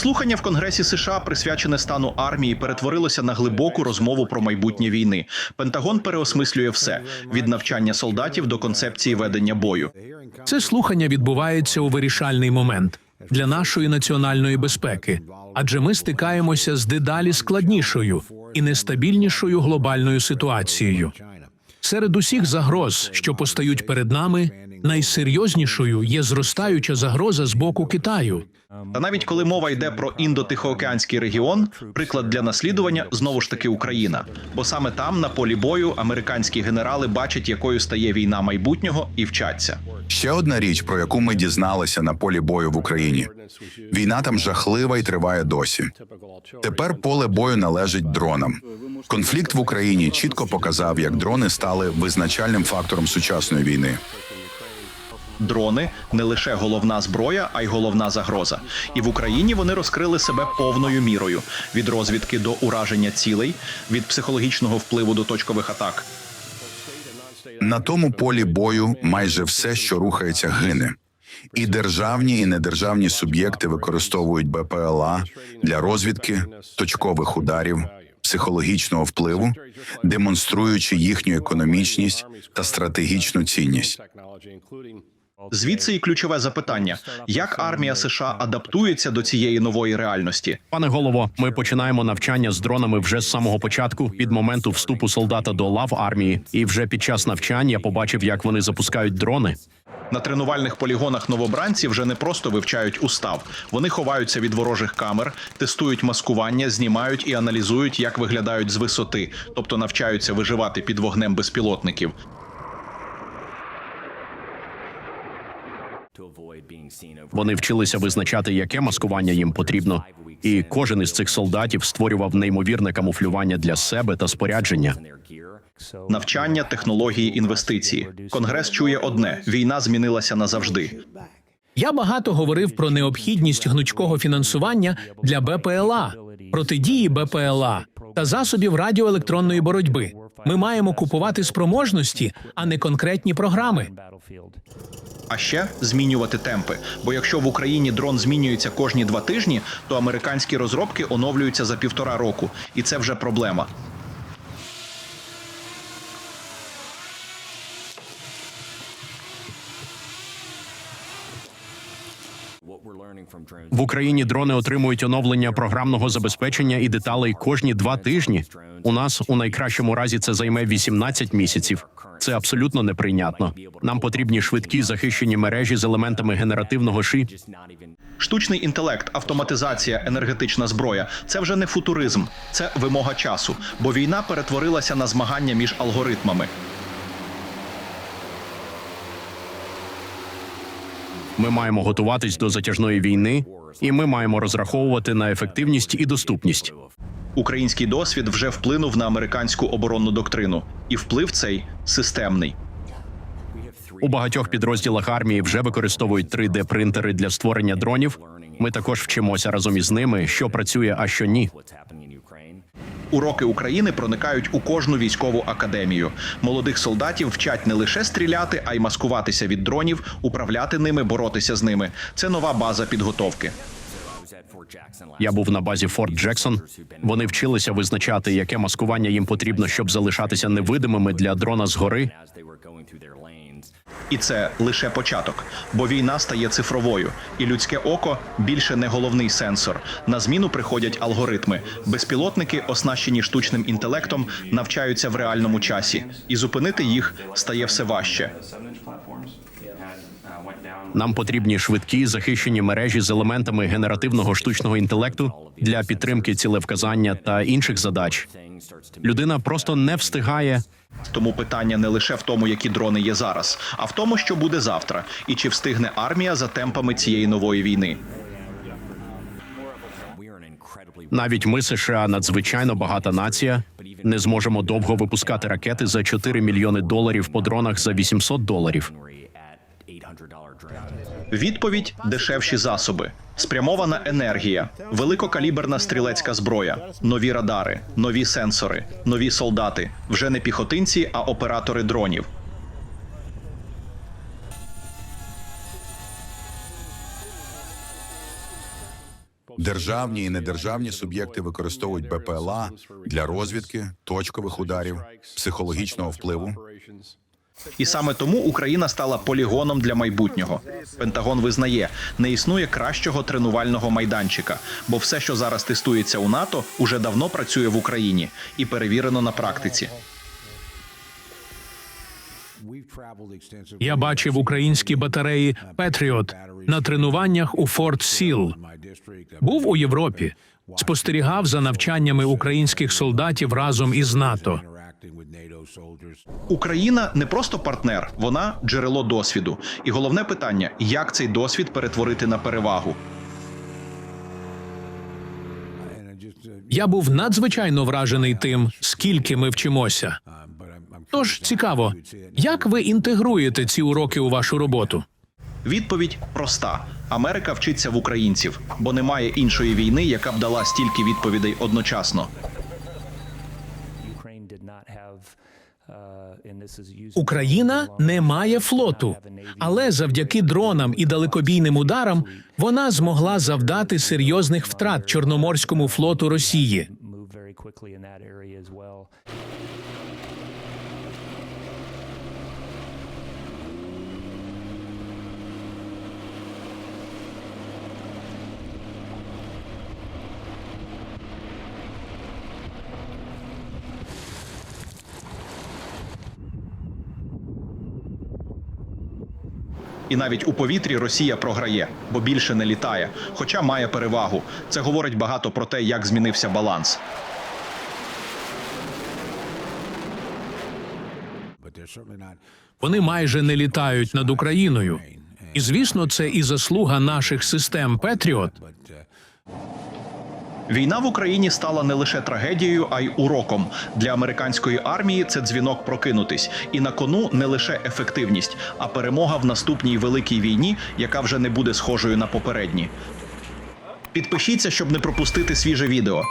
Слухання в Конгресі США, присвячене стану армії, перетворилося на глибоку розмову про майбутнє війни. Пентагон переосмислює все від навчання солдатів до концепції ведення бою. Це слухання відбувається у вирішальний момент для нашої національної безпеки, адже ми стикаємося з дедалі складнішою і нестабільнішою глобальною ситуацією. Серед усіх загроз, що постають перед нами, найсерйознішою є зростаюча загроза з боку Китаю. Та навіть коли мова йде про індотихоокеанський регіон, приклад для наслідування знову ж таки Україна. Бо саме там, на полі бою, американські генерали бачать, якою стає війна майбутнього, і вчаться. Ще одна річ, про яку ми дізналися на полі бою в Україні. Війна там жахлива і триває досі. Тепер поле бою належить дронам. Конфлікт в Україні чітко показав, як дрони стали визначальним фактором сучасної війни. Дрони не лише головна зброя, а й головна загроза. І в Україні вони розкрили себе повною мірою від розвідки до ураження цілей, від психологічного впливу до точкових атак. На тому полі бою майже все, що рухається, гине. І державні, і недержавні суб'єкти використовують БПЛА для розвідки, точкових ударів, психологічного впливу, демонструючи їхню економічність та стратегічну цінність. Звідси і ключове запитання: як армія США адаптується до цієї нової реальності? Пане голово, ми починаємо навчання з дронами вже з самого початку, від моменту вступу солдата до лав армії. І вже під час навчань я побачив, як вони запускають дрони. На тренувальних полігонах новобранці вже не просто вивчають устав. Вони ховаються від ворожих камер, тестують маскування, знімають і аналізують, як виглядають з висоти, тобто навчаються виживати під вогнем безпілотників. Вони вчилися визначати, яке маскування їм потрібно. І кожен із цих солдатів створював неймовірне камуфлювання для себе та спорядження. Навчання, технології, інвестиції. Конгрес чує одне: війна змінилася назавжди. Я багато говорив про необхідність гнучкого фінансування для БПЛА, протидії БПЛА та засобів радіоелектронної боротьби. Ми маємо купувати спроможності, а не конкретні програми. А ще змінювати темпи. Бо якщо в Україні дрон змінюється кожні два тижні, то американські розробки оновлюються за півтора року, і це вже проблема. В Україні дрони отримують оновлення програмного забезпечення і деталей кожні два тижні. У нас у найкращому разі це займе 18 місяців. Це абсолютно неприйнятно. Нам потрібні швидкі захищені мережі з елементами генеративного ши. Штучний інтелект, автоматизація, енергетична зброя це вже не футуризм, це вимога часу, бо війна перетворилася на змагання між алгоритмами. Ми маємо готуватись до затяжної війни, і ми маємо розраховувати на ефективність і доступність. Український досвід вже вплинув на американську оборонну доктрину, і вплив цей системний. У багатьох підрозділах армії вже використовують 3D принтери для створення дронів. Ми також вчимося разом із ними, що працює, а що ні. Уроки України проникають у кожну військову академію. Молодих солдатів вчать не лише стріляти, а й маскуватися від дронів, управляти ними, боротися з ними. Це нова база підготовки. Я був на базі Форт Джексон. Вони вчилися визначати, яке маскування їм потрібно, щоб залишатися невидимими для дрона згори. І це лише початок, бо війна стає цифровою, і людське око більше не головний сенсор. На зміну приходять алгоритми. Безпілотники, оснащені штучним інтелектом, навчаються в реальному часі, і зупинити їх стає все важче. Нам потрібні швидкі захищені мережі з елементами генеративного штучного інтелекту для підтримки цілевказання та інших задач. Людина просто не встигає. Тому питання не лише в тому, які дрони є зараз, а в тому, що буде завтра, і чи встигне армія за темпами цієї нової війни. Навіть ми, США, надзвичайно багата нація, не зможемо довго випускати ракети за 4 мільйони доларів по дронах за 800 доларів. Відповідь дешевші засоби, спрямована енергія, великокаліберна стрілецька зброя, нові радари, нові сенсори, нові солдати, вже не піхотинці, а оператори дронів. Державні і недержавні суб'єкти використовують БПЛА для розвідки, точкових ударів, психологічного впливу. І саме тому Україна стала полігоном для майбутнього. Пентагон визнає, не існує кращого тренувального майданчика, бо все, що зараз тестується у НАТО, уже давно працює в Україні і перевірено на практиці. Я бачив українські батареї Петріот на тренуваннях у Форт Сіл. Був у Європі, спостерігав за навчаннями українських солдатів разом із НАТО. Україна не просто партнер, вона джерело досвіду. І головне питання: як цей досвід перетворити на перевагу? Я був надзвичайно вражений тим, скільки ми вчимося. Тож цікаво, як ви інтегруєте ці уроки у вашу роботу? Відповідь проста: Америка вчиться в українців, бо немає іншої війни, яка б дала стільки відповідей одночасно. Україна не має флоту, але завдяки дронам і далекобійним ударам вона змогла завдати серйозних втрат Чорноморському флоту Росії. І навіть у повітрі Росія програє, бо більше не літає, хоча має перевагу. Це говорить багато про те, як змінився баланс. Вони майже не літають над Україною. І звісно, це і заслуга наших систем Петріот. Війна в Україні стала не лише трагедією, а й уроком для американської армії. Це дзвінок прокинутись, і на кону не лише ефективність, а перемога в наступній великій війні, яка вже не буде схожою на попередні. Підпишіться, щоб не пропустити свіже відео.